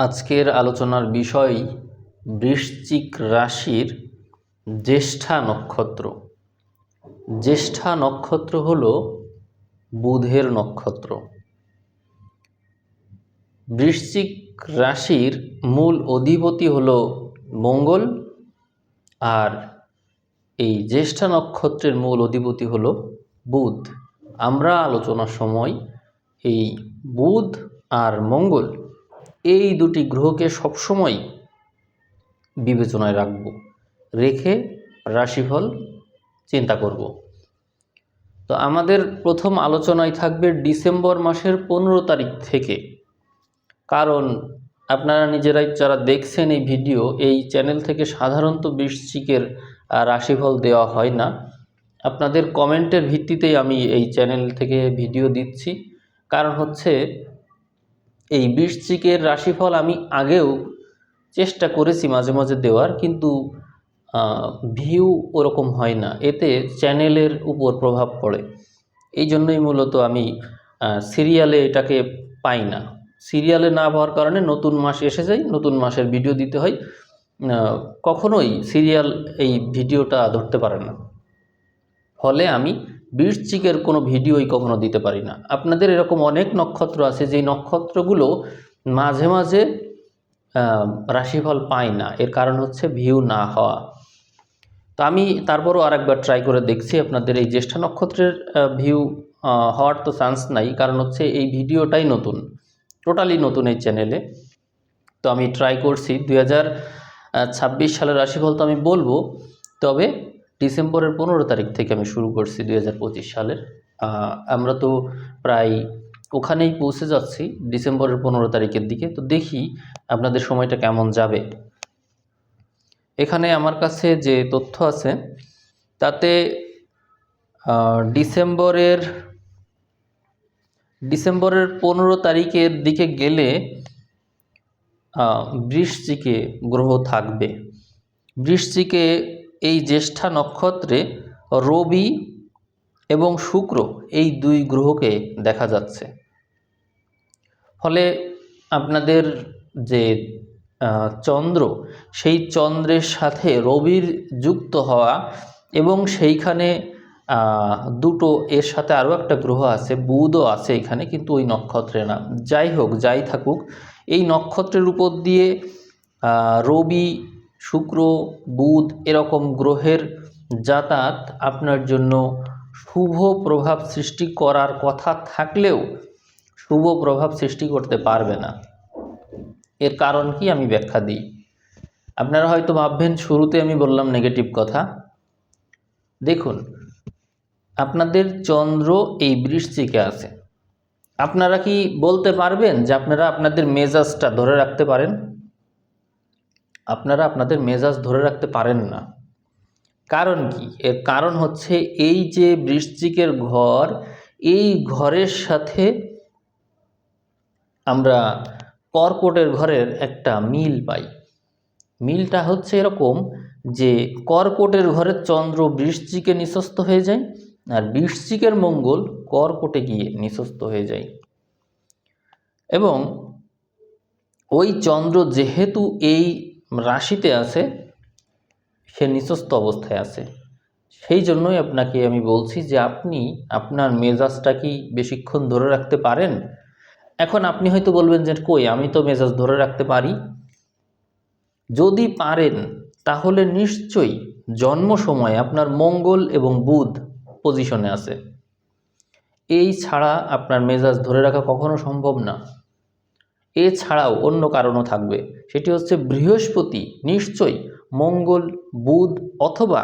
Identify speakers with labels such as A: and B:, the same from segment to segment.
A: আজকের আলোচনার বিষয় বৃশ্চিক রাশির জ্যেষ্ঠা নক্ষত্র। জ্যেষ্ঠা নক্ষত্র হল বুধের নক্ষত্র। বৃশ্চিক রাশির মূল অধিপতি হল মঙ্গল আর এই জ্যেষ্ঠা নক্ষত্রের মূল অধিপতি হল বুধ। আমরা আলোচনার সময় এই বুধ আর মঙ্গল এই দুটি গ্রহকে সবসময় বিবেচনায় রাখব, রেখে রাশিফল চিন্তা করব। তো আমাদের প্রথম আলোচনায় থাকবে ডিসেম্বর মাসের পনেরো তারিখ থেকে। কারণ আপনারা নিজেরাই যারা দেখছেন এই ভিডিও, এই চ্যানেল থেকে সাধারণত বৃশ্চিকের রাশিফল দেওয়া হয় না। আপনাদের কমেন্টের ভিত্তিতেই আমি এই চ্যানেল থেকে ভিডিও দিচ্ছি। কারণ হচ্ছে এই বৃশ্চিকের রাশিফল আমি আগেও চেষ্টা করেছি মাঝে মাঝে দেওয়ার, কিন্তু ভিউ ওরকম হয় না। এতে চ্যানেলের উপর প্রভাব পড়ে। এই জন্যই মূলত আমি সিরিয়ালে এটাকে পাই না। সিরিয়ালে না পাওয়ার কারণে নতুন মাস এসে যায়, নতুন মাসের ভিডিও দিতে হয়। কখনোই সিরিয়াল এই ভিডিওটা ধরতে পারে না। ফলে আমি বৃশ্চিকের কোনো ভিডিওই কখনো দিতে পারি না। আপনাদের এরকম অনেক নক্ষত্র আছে, যেই নক্ষত্রগুলো মাঝে মাঝে রাশিফল পায় না। এর কারণ হচ্ছে ভিউ না হওয়া। তো আমি তারপরও আরেকবার ট্রাই করে দেখছি আপনাদের এই জ্যেষ্ঠা নক্ষত্রের ভিউ হওয়ার তো চান্স নাই। কারণ হচ্ছে এই ভিডিওটাই নতুন টোটালি নতুন এই চ্যানেলে তো আমি ট্রাই করছি। দুই ছাব্বিশ সালের রাশিফল তো আমি বলব। তবে ডিসেম্বরের পনেরো তারিখ থেকে আমি শুরু করছি দুই হাজার পঁচিশ সালের। আমরা তো প্রায় ওখানেই পৌঁছে যাচ্ছি ডিসেম্বরের পনেরো তারিখের দিকে। তো দেখি আপনাদের সময়টা কেমন যাবে। এখানে আমার কাছে যে তথ্য আছে, তাতে ডিসেম্বরের ডিসেম্বরের পনেরো তারিখের দিকে গেলে বৃশ্চিকে গ্রহ থাকবে। বৃশ্চিকে এই জ্যেষ্ঠা নক্ষত্রে রবি এবং শুক্র এই দুই গ্রহকে দেখা যাচ্ছে। ফলে আপনাদের যে চন্দ্র, সেই চন্দ্রের সাথে রবির যুক্ত হওয়া এবং সেইখানে দুটো এর সাথে আরও একটা গ্রহ আছে, বুধও আছে এখানে, কিন্তু ওই নক্ষত্রে না। যাই হোক, যাই থাকুক, এই নক্ষত্রের উপর দিয়ে রবি শুক্র, বুধ এরকম গ্রহের যাতায়াত আপনার জন্য শুভ প্রভাব সৃষ্টি করার কথা থাকলেও শুভ প্রভাব সৃষ্টি করতে পারবে না। এর কারণ কি আমি ব্যাখ্যা দিই। আপনারা হয়তো ভাববেন, শুরুতে আমি বললাম নেগেটিভ কথা। দেখুন, আপনাদের চন্দ্র এই বৃশ্চিকে আছে। আপনারা কি বলতে পারবেন যে আপনারা আপনাদের মেজাজটা ধরে রাখতে পারেন? আপনারা আপনাদের মেজাজ ধরে রাখতে পারেন না। কারণ কি? এর কারণ হচ্ছে এই যে বৃশ্চিকের ঘর, এই ঘরের সাথে আমরা কর্কটের ঘরের একটা মিল পাই। মিলটা হচ্ছে এরকম যে কর্কটের ঘরের চন্দ্র বৃশ্চিকে নিঃস্ত হয়ে যায় আর বৃশ্চিকের মঙ্গল কর্কটে গিয়ে নিঃস্ত হয়ে যায়। এবং ওই চন্দ্র যেহেতু এই রাশিতে আছে, সে নিঃস্ত অবস্থায় আছে। সেই জন্যই আপনাকে আমি বলছি যে আপনি আপনার মেজাজটা কি বেশিক্ষণ ধরে রাখতে পারেন? এখন আপনি হয়তো বলবেন যে কই, আমি তো মেজাজ ধরে রাখতে পারি। যদি পারেন, তাহলে নিশ্চয়ই জন্ম সময় আপনার মঙ্গল এবং বুধ পজিশনে আছে। এই ছাড়া আপনার মেজাজ ধরে রাখা কখনো সম্ভব না। এছাড়াও অন্য কারণও থাকবে। সেটি হচ্ছে বৃহস্পতি নিশ্চয়ই মঙ্গল, বুধ অথবা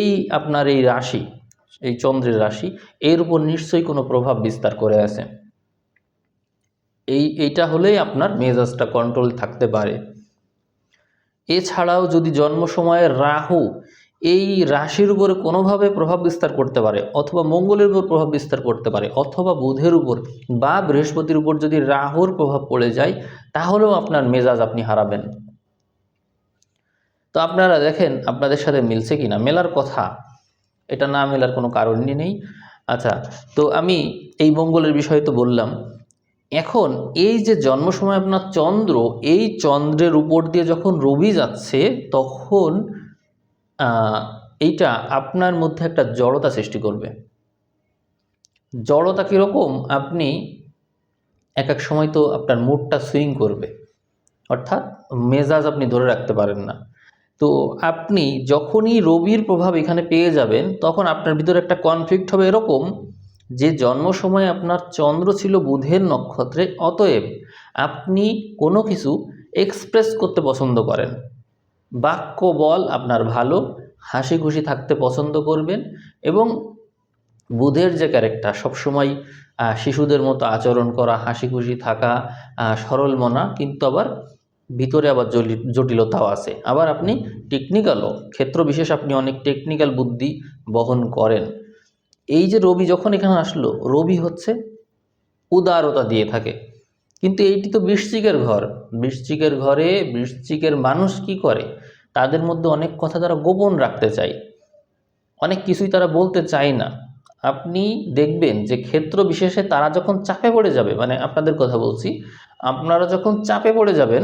A: এই আপনার এই রাশি, এই চন্দ্রের রাশি, এর উপর নিশ্চয়ই কোনো প্রভাব বিস্তার করে আছে এই, এইটা হলেই আপনার মেজাজটা কন্ট্রোল থাকতে পারে। এছাড়াও যদি জন্ম সময়ে রাহু এই রাশির উপরে কোনোভাবে প্রভাব বিস্তার করতে পারে, অথবা মঙ্গলের উপর প্রভাব বিস্তার করতে পারে, অথবা বুধের উপর বা বৃহস্পতির উপর যদি রাহুর প্রভাব পড়ে যায়, তাহলেও আপনার মেজাজ আপনি হারাবেন। তো আপনারা দেখেন আপনাদের সাথে মিলছে কি না মেলার কথা। এটা না মেলার কোনো কারণই নেই। আচ্ছা তো আমি এই মঙ্গলের বিষয়ে তো বললাম। এখন এই যে জন্ম সময় আপনার চন্দ্র, এই চন্দ্রের উপর দিয়ে যখন রবি যাচ্ছে, তখন এইটা আপনার মধ্যে একটা জড়তা সৃষ্টি করবে। জড়তা কীরকম? আপনি এক এক সময় তো আপনার মুডটা সুইং করবে। অর্থাৎ মেজাজ আপনি ধরে রাখতে পারেন না। তো আপনি যখনই রবির প্রভাব এখানে পেয়ে যাবেন, তখন আপনার ভিতরে একটা কনফ্লিক্ট হবে এরকম যে জন্ম সময় আপনার চন্দ্র ছিল বুধের নক্ষত্রে, অতএব আপনি কোনো কিছু এক্সপ্রেস করতে পছন্দ করেন। বাক্য বল আপনার ভালো, হাসি খুশি থাকতে পছন্দ করবেন এবং বুধের যে ক্যারেক্টার সবসময় শিশুদের মতো আচরণ করা, হাসি খুশি থাকা সরল মনা, কিন্তু আবার ভিতরে আবার জটিলতাও আছে। আবার আপনি টেকনিক্যালও ক্ষেত্র বিশেষ আপনি অনেক টেকনিক্যাল বুদ্ধি বহন করেন। এই যে রবি যখন এখানে আসলো, রবি হচ্ছে উদারতা দিয়ে থাকে। কিন্তু এইটি তো বৃশ্চিকের ঘর। বৃশ্চিকের ঘরে বৃশ্চিকের মানুষ কি করে? তাদের মধ্যে অনেক কথা তারা গোপন রাখতে চায়। অনেক কিছুই তারা বলতে চায় না। আপনি দেখবেন যে ক্ষেত্র বিশেষে তারা যখন চাপে পড়ে যাবে মানে আপনাদের কথা বলছি, আপনারা যখন চাপে পড়ে যাবেন,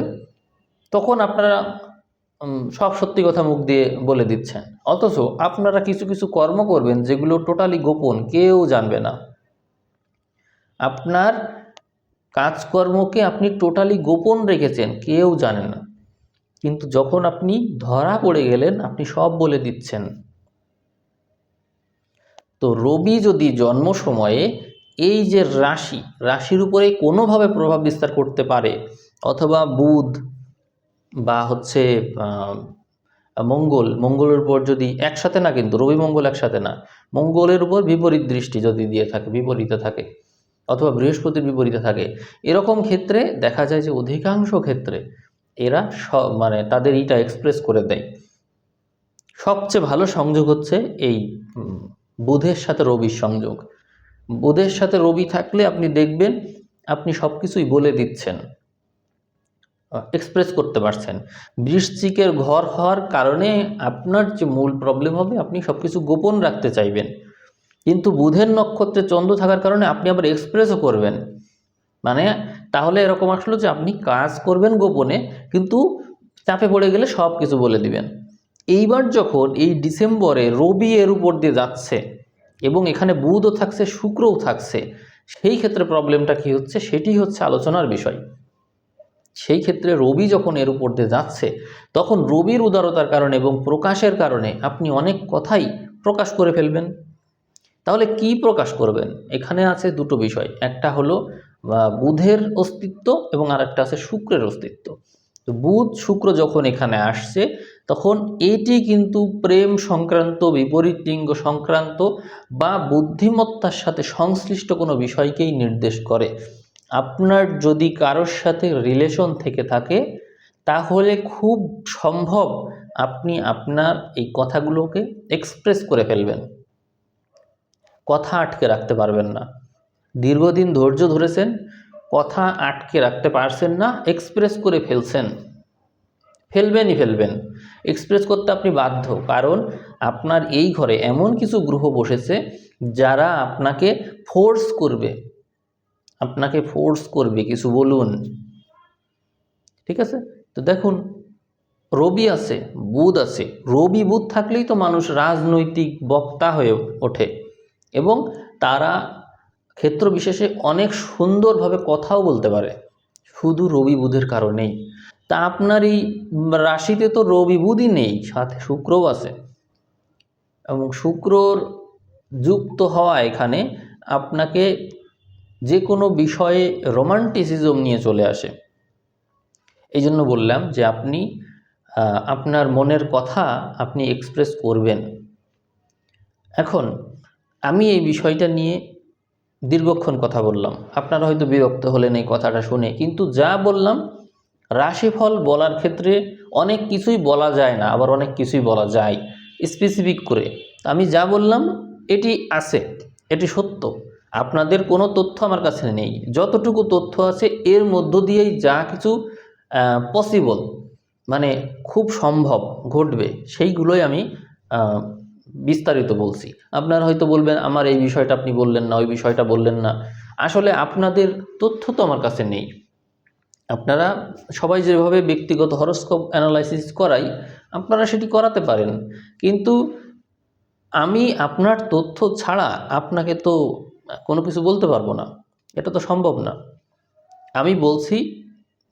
A: তখন আপনারা সব সত্যি কথা মুখ দিয়ে বলে দিচ্ছেন। অথচ আপনারা কিছু কিছু কর্ম করবেন যেগুলো টোটালি গোপন, কেউ জানবে না। আপনার কাজকর্মকে আপনি টোটালি গোপন রেখেছেন, কেউ জানে না। কিন্তু যখন আপনি ধরা পড়ে গেলেন, আপনি সব বলে দিচ্ছেন। তো রবি যদি জন্ম সময়ে এই যে রাশি, রাশির উপরে কোনোভাবে প্রভাব বিস্তার করতে পারে, অথবা বুধ বা হচ্ছে মঙ্গল, মঙ্গলের উপর যদি একসাথে না কিন্তু, রবি মঙ্গল একসাথে না, মঙ্গলের উপর বিপরীত দৃষ্টি যদি দিয়ে থাকে, বিপরীতে থাকে অথবা বৃহস্পতির বিপরীতে থাকে। এরকম ক্ষেত্রে দেখা যায় যে অধিকাংশ ক্ষেত্রে এরা মানে তাদের ইটা এক্সপ্রেস করে দেয়। সবচেয়ে ভালো সংযোগ হচ্ছে এই বুধের সাথে রবির সংযোগ। বুধের সাথে রবি থাকলে আপনি দেখবেন আপনি সব কিছুই বলে দিচ্ছেন। এক্সপ্রেস করতে পারছেন। বৃশ্চিকের ঘর হওয়ার কারণে আপনার যে মূল প্রবলেম হবে, আপনি সব কিছু গোপন রাখতে চাইবেন। কিন্তু বুধের নক্ষত্রে চন্দ্র থাকার কারণে আপনি আবার এক্সপ্রেসও করবেন। মানে তাহলে এরকম আসলো যে আপনি কাজ করবেন গোপনে, কিন্তু চাপে পড়ে গেলে সব কিছু বলে দিবেন। এইবার যখন এই ডিসেম্বরে রবি এর উপর দিয়ে যাচ্ছে এবং এখানে বুধও থাকছে, শুক্রও থাকছে, সেই ক্ষেত্রে প্রবলেমটা কি হচ্ছে? সেটি হচ্ছে আলোচনার বিষয়। সেই ক্ষেত্রে রবি যখন এর উপর দিয়ে যাচ্ছে, তখন রবির উদারতার কারণে এবং প্রকাশের কারণে আপনি অনেক কথাই প্রকাশ করে ফেলবেন। তাহলে কি প্রকাশ করবেন? এখানে আছে দুটো বিষয়। একটা হলো বুধের অস্তিত্ব এবং আরেকটা আছে শুক্রের অস্তিত্ব। তো বুধ শুক্র যখন এখানে আসছে, তখন এটি কিন্তু প্রেম সংক্রান্ত, বিপরীত লিঙ্গ সংক্রান্ত বা বুদ্ধিমত্তার সাথে সংশ্লিষ্ট কোনো বিষয়কেই নির্দেশ করে। আপনার যদি কারোর সাথে রিলেশন থেকে থাকে, তাহলে খুব সম্ভব আপনি আপনার এই কথাগুলোকে এক্সপ্রেস করে ফেলবেন। কথা আটকে রাখতে পারবেন না। দীর্ঘদিন ধৈর্য ধরেছেন, কথা আটকে রাখতে পারছেন না এক্সপ্রেস করে ফেলছেন। ফেলবেনই ফেলবেন। এক্সপ্রেস করতে আপনি বাধ্য, কারণ আপনার এই ঘরে এমন কিছু গ্রহ বসেছে যারা আপনাকে ফোর্স করবে। আপনাকে ফোর্স করবে, কিছু বলুন। ঠিক আছে? তো দেখুন, রবি আছে, বুধ আছে। রবি বুধ থাকলেই তো মানুষ রাজনৈতিক বক্তা হয়ে ওঠে। এবং তারা ক্ষেত্র বিশেষে অনেক সুন্দরভাবে কথাও বলতে পারে। শুধু রবি বুধের কারণেই তা আপনার এই রাশিতে তো রবি বুধই নেই, সাথে শুক্রও আছে। এবং শুক্রর যুক্ত হওয়া এখানে আপনাকে যে কোনো বিষয়ে রোমান্টিসিজম নিয়ে চলে আসে। এই জন্য বললাম যে আপনি আপনার মনের কথা আপনি এক্সপ্রেস করবেন। এখন আমি এই বিষয়টা নিয়ে দীর্ঘক্ষণ কথা বললাম। আপনারা হয়তো বিরক্ত হলেন এই কথাটা শুনে, কিন্তু যা বললাম, রাশিফল বলার ক্ষেত্রে অনেক কিছুই বলা যায় না, আবার অনেক কিছুই বলা যায় স্পেসিফিক করে। আমি যা বললাম, এটি আছে, এটি সত্য। আপনাদের কোনো তথ্য আমার কাছে নেই। যতটুকু তথ্য আছে, এর মধ্য দিয়েই যা কিছু পসিবল মানে খুব সম্ভব ঘটবে, সেইগুলোই আমি বিস্তারিত বলছি। আপনারা হয়তো বলবেন, আমার এই বিষয়টা আপনি বললেন না, ওই বিষয়টা বললেন না। আসলে আপনাদের তথ্য তো আমার কাছে নেই। আপনারা সবাই যেভাবে ব্যক্তিগত হরস্কোপ অ্যানালাইসিস করাই, আপনারা সেটি করাতে পারেন। কিন্তু আমি আপনার তথ্য ছাড়া আপনাকে তো কোনো কিছু বলতে পারব না। এটা তো সম্ভব না। আমি বলছি,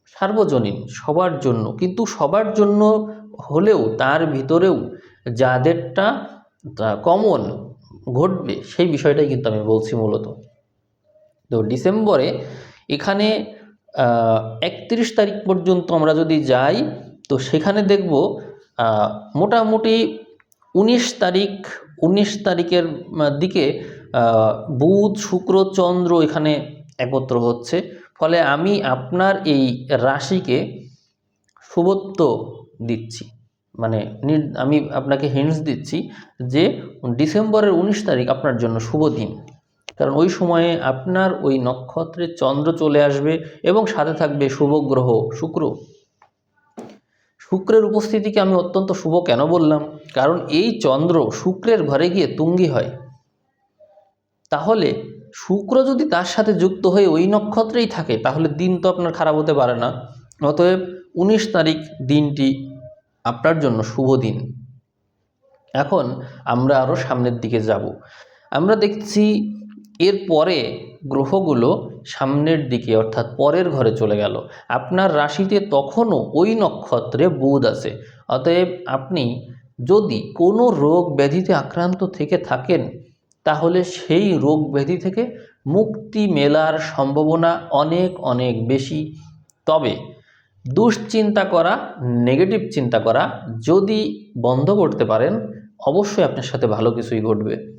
A: সার্বজনীন, সবার জন্য। কিন্তু সবার জন্য হলেও, তার ভিতরেও যাদেরটা কমন ঘটবে, সেই বিষয়টাই কিন্তু আমি বলছি মূলত। তো ডিসেম্বরে এখানে একত্রিশ তারিখ পর্যন্ত আমরা যদি যাই, তো সেখানে দেখব মোটামুটি উনিশ তারিখ, উনিশ তারিখের দিকে বুধ, শুক্র, চন্দ্র এখানে একত্র হচ্ছে। ফলে আমি আপনার এই রাশিকে শুভত্ব দিচ্ছি। মানে আমি আপনাকে হিন্টস দিচ্ছি যে ডিসেম্বরের উনিশ তারিখ আপনার জন্য শুভ দিন। কারণ ওই সময়ে আপনার ওই নক্ষত্রে চন্দ্র চলে আসবে এবং সাথে থাকবে শুভ গ্রহ, শুক্র। শুক্রের উপস্থিতিকে আমি অত্যন্ত শুভ কেন বললাম? কারণ এই চন্দ্র শুক্রের ঘরে গিয়ে তুঙ্গি হয়। তাহলে শুক্র যদি তার সাথে যুক্ত হয়ে ওই নক্ষত্রেই থাকে, তাহলে দিন তো আপনার খারাপ হতে পারে না। অতএব উনিশ তারিখ দিনটি আপনার জন্য শুভ দিন। এখন আমরা আরও সামনের দিকে যাব। আমরা দেখছি এর পরে গ্রহগুলো সামনের দিকে, অর্থাৎ পরের ঘরে চলে গেল। আপনার রাশিতে তখনও ওই নক্ষত্রে বুধ আছে। অতএব আপনি যদি কোনো রোগ ব্যাধিতে আক্রান্ত থেকে থাকেন, তাহলে সেই রোগ ব্যাধি থেকে মুক্তি মেলার সম্ভাবনা অনেক অনেক বেশি। তবে দুশ্চিন্তা করা নেগেটিভ চিন্তা করা যদি বন্ধ করতে পারেন, অবশ্যই আপনার সাথে ভালো কিছুই ঘটবে।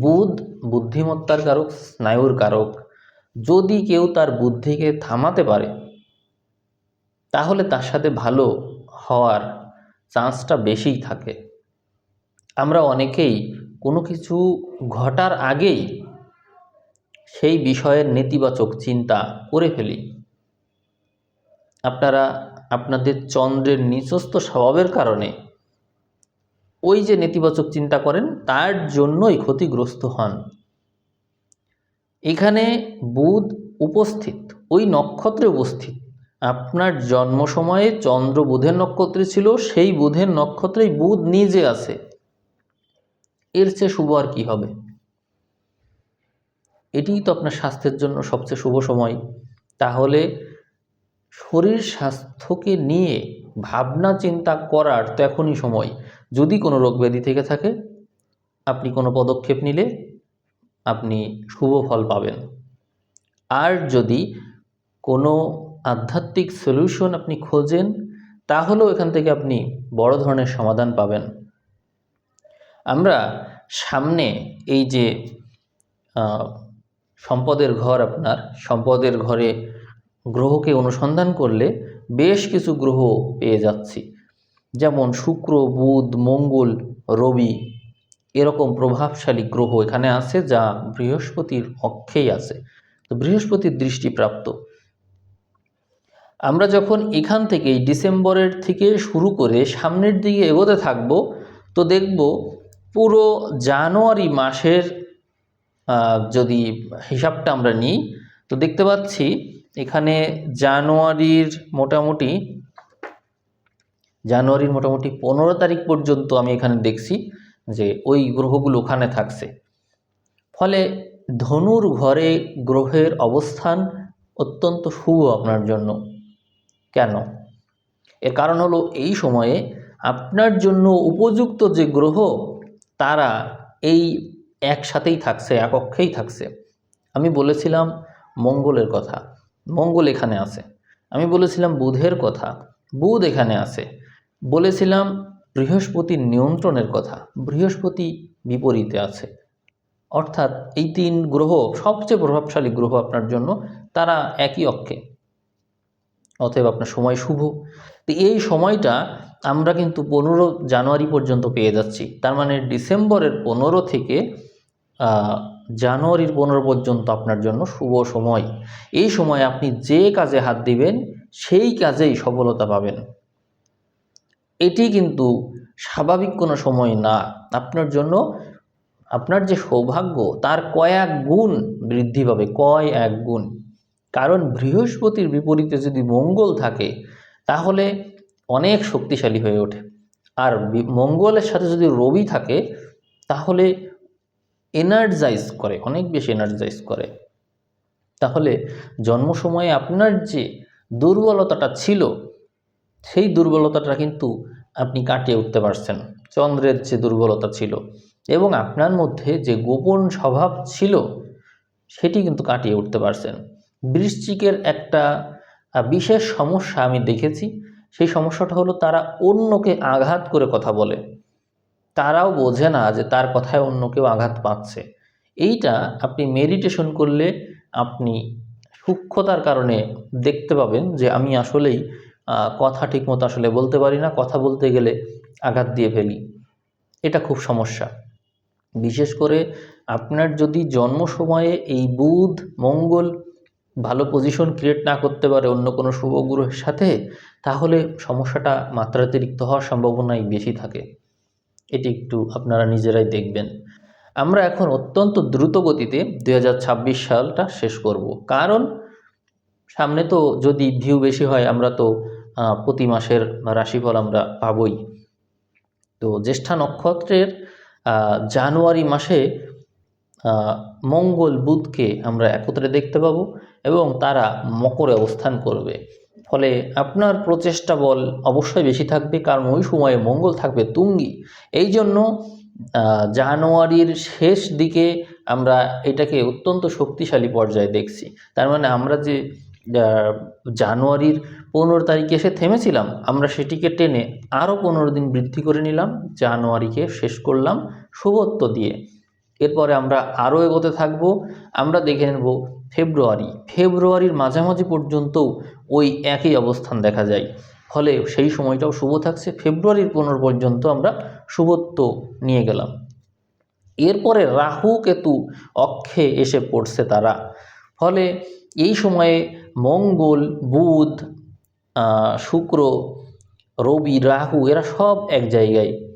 A: বুধ বুদ্ধিমত্তার কারক, স্নায়ুর কারক। যদি কেউ তার বুদ্ধিকে থামাতে পারে, তাহলে তার সাথে ভালো হওয়ার চান্সটা বেশিই থাকে। আমরা অনেকেই কোনো কিছু ঘটার আগেই সেই বিষয়ের নেতিবাচক চিন্তা করে ফেলি। আপনারা আপনাদের চন্দ্রের নিচস্থ স্বভাবের কারণে ওই যে নেতিবাচক চিন্তা করেন, তার জন্যই ক্ষতিগ্রস্ত হন। এখানে বুধ উপস্থিত, ওই নক্ষত্রে উপস্থিত। আপনার জন্ম সময়ে চন্দ্র বুধের নক্ষত্রে ছিল, সেই বুধের নক্ষত্রেই বুধ নিজে আছে। এর চেয়ে শুভ আর কি হবে? এটিই তো আপনার স্বাস্থ্যের জন্য সবচেয়ে শুভ সময়। তাহলে শরীর স্বাস্থ্যকে নিয়ে ভাবনা চিন্তা করার তো এখনই সময়। যদি কোনো রোগ ব্যাধি থেকে থাকে, আপনি কোনো পদক্ষেপ নিলে আপনি শুভ ফল পাবেন। আর যদি কোনো আধ্যাত্মিক সলিউশন আপনি খোঁজেন, তাহলেও এখান থেকে আপনি বড় ধরনের সমাধান পাবেন। আমরা সামনে এই যে সম্পদের ঘর আপনার, সম্পদের ঘরে গ্রহকে অনুসন্ধান করলে বেশ কিছু গ্রহ পেয়ে যাচ্ছি। যেমন শুক্র, বুধ, মঙ্গল, রবি এরকম প্রভাবশালী গ্রহ এখানে আছে যা বৃহস্পতির অক্ষেই আছে। তো বৃহস্পতির দৃষ্টিপ্রাপ্ত। আমরা যখন এখান থেকে ডিসেম্বরের থেকে শুরু করে সামনের দিকে এগোতে থাকব, তো দেখব পুরো জানুয়ারি মাসের যদি হিসাবটা আমরা নিই, তো দেখতে পাচ্ছি এখানে জানুয়ারির মোটামুটি জানুয়ারির মোটামুটি পনেরো তারিখ পর্যন্ত আমি এখানে দেখছি যে ওই গ্রহগুলো ওখানে থাকছে। ফলে ধনুর ঘরে গ্রহের অবস্থান অত্যন্ত শুভ আপনার জন্য। কেন? এর কারণ হলো এই সময়ে আপনার জন্য উপযুক্ত যে গ্রহ, তারা এই একসাথেই থাকছে এক অক্ষেই থাকছে। আমি বলেছিলাম মঙ্গলের কথা। মঙ্গল এখানে আছে। আমি বলেছিলাম বুধের কথা, বুধ এখানে আছে। বলেছিলাম বৃহস্পতির নিয়ন্ত্রণের কথা, বৃহস্পতি বিপরীতে আছে। অর্থাৎ এই তিন গ্রহ, সবচেয়ে প্রভাবশালী গ্রহ আপনার জন্য, তারা একই অক্ষে। অতএব আপনার সময় শুভ। তো এই সময়টা আমরা কিন্তু পনেরো জানুয়ারি পর্যন্ত পেয়ে যাচ্ছি। তার মানে ডিসেম্বরের পনেরো থেকে জানুয়ারির পনেরো পর্যন্ত আপনার জন্য শুভ সময়। এই সময় আপনি যে কাজে হাত দিবেন, সেই কাজেই সফলতা পাবেন। এটি কিন্তু স্বাভাবিক কোনো সময় না। আপনার জন্য আপনার যে সৌভাগ্য, তার কয়েক গুণ বৃদ্ধি পাবে কয় এক গুণ। কারণ বৃহস্পতির বিপরীতে যদি মঙ্গল থাকে, তাহলে অনেক শক্তিশালী হয়ে ওঠে। আর মঙ্গলের সাথে যদি রবি থাকে, তাহলে এনার্জাইজ করে, অনেক বেশি এনার্জাইজ করে। তাহলে জন্ম সময়ে আপনার যে দুর্বলতাটা ছিল, সেই দুর্বলতাটা কিন্তু আপনি কাটিয়ে উঠতে পারছেন। চন্দ্রের যে দুর্বলতা ছিল এবং আপনার মধ্যে যে গোপন স্বভাব ছিল, সেটি কিন্তু কাটিয়ে উঠতে পারছেন। বৃশ্চিকের একটা বিশেষ সমস্যা আমি দেখেছি। সেই সমস্যাটা হলো তারা অন্যকে আঘাত করে কথা বলে। তারাও বোঝে না যে তার কথায় অন্য কেউ আঘাত পাচ্ছে। এইটা আপনি মেডিটেশন করলে আপনি সূক্ষ্মতার কারণে দেখতে পাবেন যে আমি আসলেই কথা ঠিকমতো আসলে বলতে পারি না, কথা বলতে গেলে আঘাত দিয়ে ফেলি। এটা খুব সমস্যা। বিশেষ করে আপনার যদি জন্ম সময়ে এই বুধ, মঙ্গল ভালো পজিশন ক্রিয়েট না করতে পারে অন্য কোনো শুভ গ্রহের সাথে, তাহলে সমস্যাটা মাত্রাতিরিক্ত হওয়ার সম্ভাবনাই বেশি থাকে। এটি একটু আপনারা নিজেরাই দেখবেন। আমরা এখন অত্যন্ত দ্রুত গতিতে দুই হাজার ছাব্বিশ সালটা শেষ করব। কারণ, সামনে তো যদি ভিউ বেশি হয়, আমরা তো প্রতি মাসের রাশিফল আমরা পাবই। তো জ্যেষ্ঠা নক্ষত্রের জানুয়ারি মাসে মঙ্গল বুধকে আমরা একত্রে দেখতে পাবো এবং তারা মকরে অবস্থান করবে। ফলে আপনার প্রচেষ্টা বল অবশ্যই বেশি থাকবে, কারণ ওই সময়ে মঙ্গল থাকবে তুঙ্গি। এই জন্য জানুয়ারির শেষ দিকে আমরা এটাকে অত্যন্ত শক্তিশালী পর্যায়ে দেখছি। তার মানে আমরা যে জানুয়ারির পনেরো তারিখে এসে থেমেছিলাম, আমরা সেটিকে টেনে আরও পনেরো দিন বৃদ্ধি করে নিলাম, জানুয়ারিকে শেষ করলাম শুভত্ব দিয়ে। এরপরে আমরা আরও এগোতে থাকব, আমরা দেখে নেব ফেব্রুয়ারি। ফেব্রুয়ারির মাঝামাঝি পর্যন্তও ওই একই অবস্থান দেখা যায়। ফলে সেই সময়টাও শুভ থাকছে। ফেব্রুয়ারির পনেরো পর্যন্ত আমরা শুভত্ব নিয়ে গেলাম। এরপরে রাহু, কেতু, অক্ষে এসে পড়ছে তারা। ফলে এই সময়ে মঙ্গল, বুধ শুক্র, রবি, রাহু এরা সব এক জায়গায়।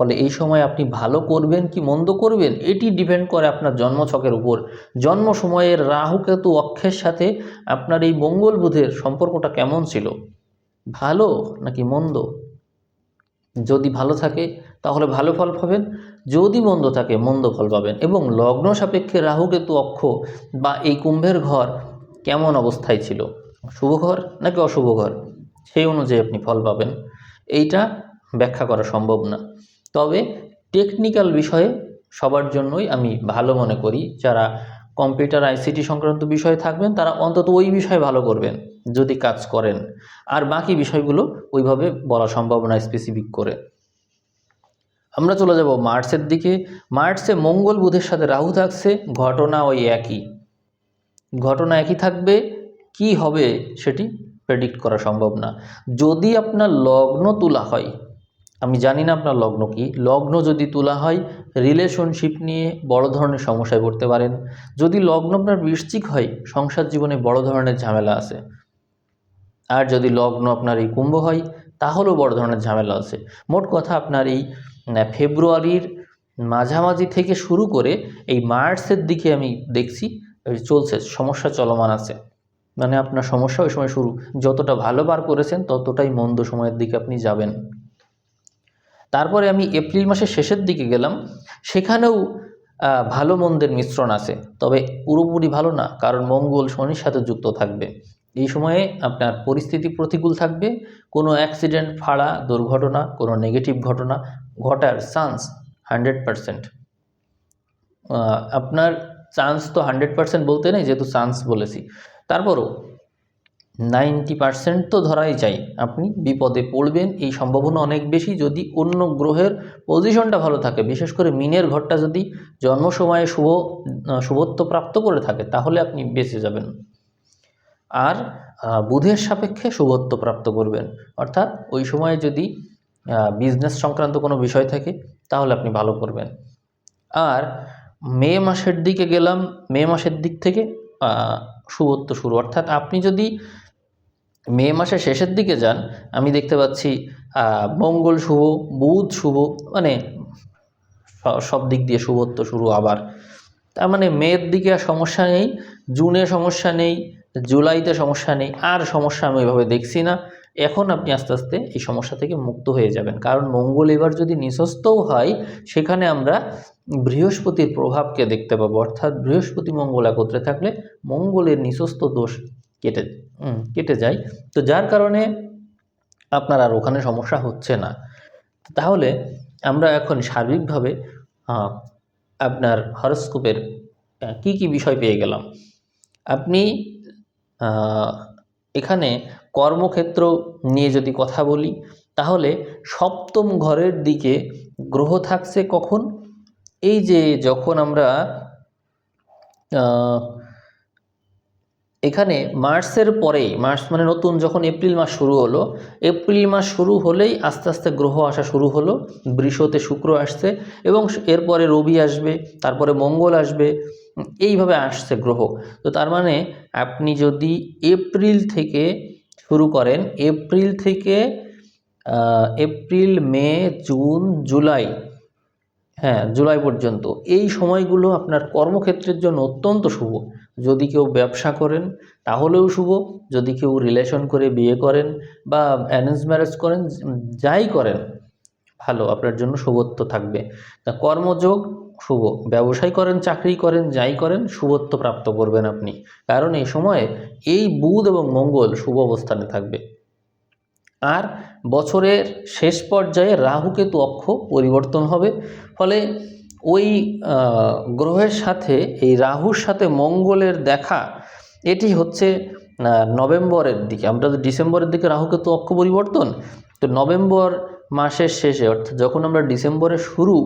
A: ফলে এই সময় আপনি ভালো করবেন কি মন্দ করবেন, এটি ডিপেন্ড করে আপনার জন্মছকের উপর। জন্ম সময়ের রাহু কেতু অক্ষের সাথে আপনার এই মঙ্গল বুধের সম্পর্কটা কেমন ছিল? ভালো নাকি মন্দ? যদি ভালো থাকে, তাহলে ভালো ফল পাবেন, যদি মন্দ থাকে, মন্দ ফল পাবেন। এবং লগ্ন সাপেক্ষে রাহু কেতু অক্ষ বা এই কুম্ভের ঘর কেমন অবস্থায় ছিল? শুভ ঘর নাকি অশুভ ঘর? সেই অনুযায়ী আপনি ফল পাবেন। এইটা ব্যাখ্যা করা সম্ভব না। তবে টেকনিক্যাল বিষয়ে সবার জন্যই আমি ভালো মনে করি। যারা কম্পিউটার আইসিটি সংক্রান্ত বিষয়ে থাকবেন, তারা অন্তত ওই বিষয়ে ভালো করবেন, যদি কাজ করেন। আর বাকি বিষয়গুলো ওইভাবে বলা সম্ভব না স্পেসিফিক করে। আমরা চলে যাব মার্চের দিকে। মার্চে মঙ্গল বুধের সাথে রাহু থাকছে, ঘটনা ওই একই। ঘটনা একই থাকবে, কি হবে সেটি প্রেডিক্ট করা সম্ভব না। যদি আপনার লগ্ন তোলা হয় আমি জানি না আপনার লগ্ন কি। লগ্ন যদি তোলা হয় রিলেশনশিপ নিয়ে বড় ধরনের সমস্যায় পড়তে পারেন। যদি লগ্ন আপনার বৃশ্চিক হয়, সংসার জীবনে বড় ধরনের ঝামেলা আছে। আর যদি লগ্ন আপনার এই কুম্ভ হয়, তাহলেও বড় ধরনের ঝামেলা আছে। মোট কথা আপনার এই ফেব্রুয়ারির মাঝামাঝি থেকে শুরু করে এই মার্চের দিকে আমি দেখছি চলছে, সমস্যা চলমান আছে। মানে আপনার সমস্যা ওই সময় শুরু। যতটা ভালো বার করেছেন, ততটাই মন্দ সময়ের দিকে আপনি যাবেন। তারপরে আমি এপ্রিল মাসের শেষের দিকে গেলাম, সেখানেও ভালো মন্দের মিশ্রণ আছে, তবে পুরোপুরি ভালো না, কারণ মঙ্গল শনির সাথে যুক্ত থাকবে। এই সময়ে আপনার পরিস্থিতি প্রতিকূল থাকবে, কোনো অ্যাক্সিডেন্ট, ফাড়া, দুর্ঘটনা, কোনো নেগেটিভ ঘটনা, ঘটার চান্স হান্ড্রেড পারসেন্ট। আপনার চান্স তো হান্ড্রেড পারসেন্ট বলতে নেই, যেহেতু চান্স বলেছি। তারপরও নাইনটি পার্সেন্ট তো ধরাই চাই আপনি বিপদে পড়বেন, এই সম্ভাবনা অনেক বেশি। যদি অন্য গ্রহের পজিশনটা ভালো থাকে, বিশেষ করে মিনের ঘরটা যদি জন্ম সময়ে শুভ শুভত্ব প্রাপ্ত করে থাকে, তাহলে আপনি বেঁচে যাবেন। আর বুধের সাপেক্ষে শুভত্ব প্রাপ্ত করবেন। অর্থাৎ ওই সময়ে যদি বিজনেস সংক্রান্ত কোনো বিষয় থাকে, তাহলে আপনি ভালো করবেন। আর, মে মাসের দিকে গেলাম, মে মাসের দিক থেকে শুভত্ব শুরু। অর্থাৎ আপনি যদি মে মাসের শেষের দিকে যান, আমি দেখতে পাচ্ছি মঙ্গল শুভ, বুধ শুভ মানে সব দিক দিয়ে শুভত্ব শুরু আবার। তার মানে মেয়ের দিকে আর সমস্যা নেই, জুনে সমস্যা নেই, জুলাইতে সমস্যা নেই, আর সমস্যা আমি ওইভাবে দেখছি না। এখন আপনি আস্তে আস্তে এই সমস্যা থেকে মুক্ত হয়ে যাবেন। কারণ মঙ্গল এবার যদি নিঃস্বস্তও হয়, সেখানে আমরা বৃহস্পতির প্রভাবকে দেখতে পাবো। অর্থাৎ বৃহস্পতি মঙ্গল একত্রে থাকলে মঙ্গলের নিঃস্বস্ত দোষ কেটে কেটে যায়। তো যার কারণে আপনার আর ওখানে সমস্যা হচ্ছে না। তাহলে আমরা এখন সার্বিকভাবে আপনার হরস্কোপের কি কি বিষয় পেয়ে গেলাম? আপনি এখানে কর্মক্ষেত্র নিয়ে যদি কথা বলি, তাহলে সপ্তম ঘরের দিকে গ্রহ থাকছে কখন? এই যে যখন আমরা এখানে মার্চের পরেই, মার্চ মানে নতুন যখন এপ্রিল মাস শুরু হলো, এপ্রিল মাস শুরু হলেই আস্তে আস্তে গ্রহ আসা শুরু হলো, বৃষতে শুক্র আসছে এবং এরপরে রবি আসবে, তারপরে মঙ্গল আসবে, এইভাবে আসছে গ্রহ। তো তার মানে আপনি যদি এপ্রিল থেকে শুরু করেন, এপ্রিল থেকে এপ্রিল, মে, জুন, জুলাই হ্যাঁ জুলাই পর্যন্ত। এই সময়গুলো আপনার কর্মক্ষেত্রের জন্য অত্যন্ত শুভ। যদি কেউ ব্যবসা করেন, তাহলেও শুভ। যদি কেউ রিলেশন করে বিয়ে করেন বা অ্যারেঞ্জ ম্যারেজ করেন, যাই করেন, ভালো, আপনার জন্য শুভত্ব থাকবে। তা কর্মযোগ শুভ। ব্যবসায় করেন, চাকরি করেন, যাই করেন, শুভত্ব প্রাপ্ত করবেন আপনি। কারণ এই সময়ে এই বুধ এবং মঙ্গল শুভ অবস্থানে থাকবে। আর বছরের শেষ পর্যায়ে রাহুকেতু অক্ষ পরিবর্তন হবে। ফলে ওই গ্রহের সাথে, এই রাহুর সাথে মঙ্গলের দেখা, এটি হচ্ছে নভেম্বরের দিকে। আমরা তো ডিসেম্বরের দিকে রাহুকেতু অক্ষ পরিবর্তন, তো নভেম্বর মাসের শেষে, অর্থাৎ যখন আমরা ডিসেম্বরের শুরু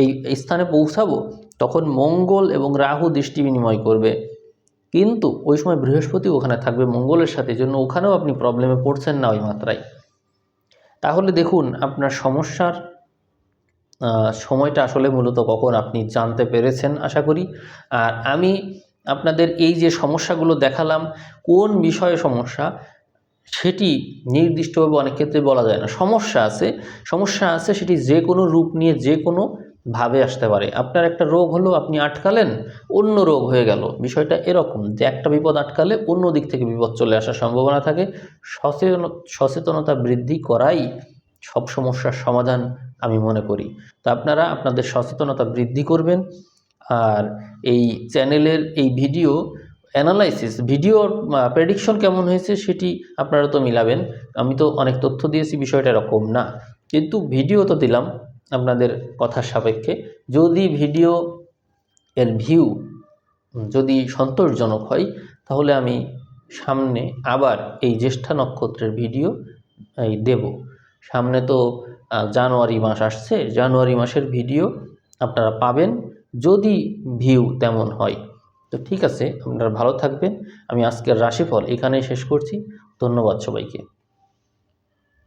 A: এই স্থানে পৌঁছাবো, তখন মঙ্গল এবং রাহু দৃষ্টি বিনিময় করবে। কিন্তু ওই সময় বৃহস্পতি ওখানে থাকবে মঙ্গলের সাথে জন্য ওখানেও আপনি প্রবলেমে পড়ছেন না ওই মাত্রায়। তাহলে দেখুন, আপনার সমস্যার সময়টা আসলে মূলত কখন আপনি জানতে পেরেছেন, আশা করি। আর আমি আপনাদের এই যে সমস্যাগুলো দেখালাম, কোন বিষয়ে সমস্যা, সেটি নির্দিষ্টভাবে অনেক ক্ষেত্রে বলা যায় না। সমস্যা আছে সমস্যা আছে সেটি যে কোনো রূপ নিয়ে, যে কোনো ভাবে আসতে পারে। আপনার একটা রোগ হলো, আপনি আটকালেন, অন্য রোগ হয়ে গেল। বিষয়টা এরকম যে একটা বিপদ আটকালে অন্য দিক থেকে বিপদ চলে আসার সম্ভাবনা থাকে। সচেতন, সচেতনতা বৃদ্ধি করাই সব সমস্যার সমাধান আমি মনে করি। তো আপনারা আপনাদের সচেতনতা বৃদ্ধি করবেন। আর এই চ্যানেলের এই ভিডিও অ্যানালাইসিস ভিডিওর প্রেডিকশন কেমন হয়েছে সেটি আপনারা তো মিলাবেন। আমি তো অনেক তথ্য দিয়েছি, বিষয়টা এরকম না। কিন্তু ভিডিও তো দিলাম। আপনাদের কথার সাপেক্ষে। যদি ভিডিও এর ভিউ যদি সন্তোষজনক হয়, তাহলে আমি সামনে আবার এই জ্যেষ্ঠা নক্ষত্রের ভিডিও, এই দেব। সামনে তো জানুয়ারি মাস আসছে, জানুয়ারি মাসের ভিডিও আপনারা পাবেন। যদি ভিউ তেমন হয়, তো ঠিক আছে, আপনারা ভালো থাকবেন। আমি আজকের রাশিফল এখানেই শেষ করছি। ধন্যবাদ সবাইকে।